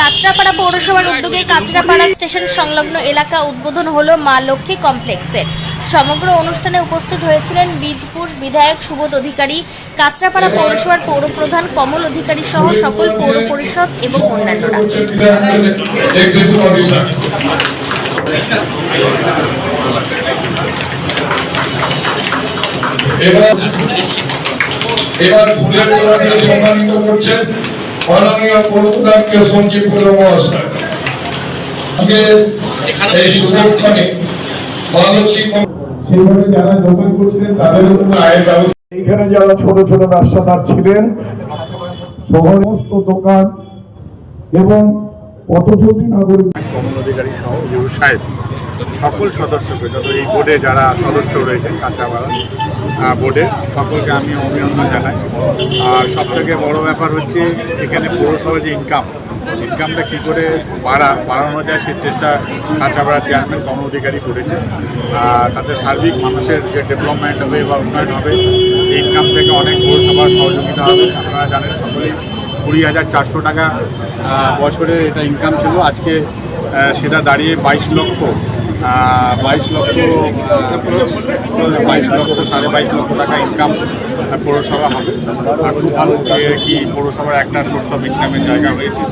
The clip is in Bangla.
কাঁচরাপাড়া পৌরসভার উদ্যোগে কাঁচরাপাড়া স্টেশন সংলগ্ন এলাকা উদ্বোধন হলো মা লক্ষ্মী কমপ্লেক্সের। সমগ্র অনুষ্ঠানে উপস্থিত হয়েছিলেন বীজপুর বিধায়ক সুবোধ অধিকারী, কাঁচরাপাড়া পৌরসভার পৌরপ্রধান কমল অধিকারী সহ সকল পৌর পরিষদ এবং অন্যান্যরা। এবার এবার ফুলের সম্মানিত করছেন মাননীয় পৌরপ্রধানকে সঞ্জীব পুর মহাশয় এই মানসিক যারা দোকান করছিলেন তাদের উপর আয়ের ব্যবস্থা এইখানে যারা ছোট ছোট ব্যবসাদার ছিলেন সমস্ত দোকান এবং পথচলতি নাগরিক অধিকারী সহ সাহেব সকল সদস্যকে যত এই বোর্ডে যারা সদস্য রয়েছেন কাঁচাপাড়া বোর্ডে সকলকে আমি অভিনন্দন জানাই। আর সব থেকে বড় ব্যাপার হচ্ছে এখানে পৌরসভার যে ইনকাম ইনকামটা কী করে বাড়া বাড়ানো যায় সে চেষ্টা কাঁচাপাড়া চেয়ারম্যান কমল অধিকারী করেছে তাতে সার্বিক মানুষের যে ডেভেলপমেন্ট হবে বা উন্নয়ন হবে ইনকাম থেকে অনেক পৌরসভার সহযোগিতা হবে। আপনারা জানেন সকলেই কুড়ি হাজার চারশো টাকা আহ, বছরের এটা ইনকাম ছিল। আজকে সেটা দাঁড়িয়ে বাইশ লক্ষ বাইশ লক্ষ বাইশ লক্ষ সাড়ে বাইশ লক্ষ টাকা ইনকাম পৌরসভা হবে। আর খুব ভালো কি পৌরসভার একটা সোর্স অফ ইনকামের জায়গা হয়েছে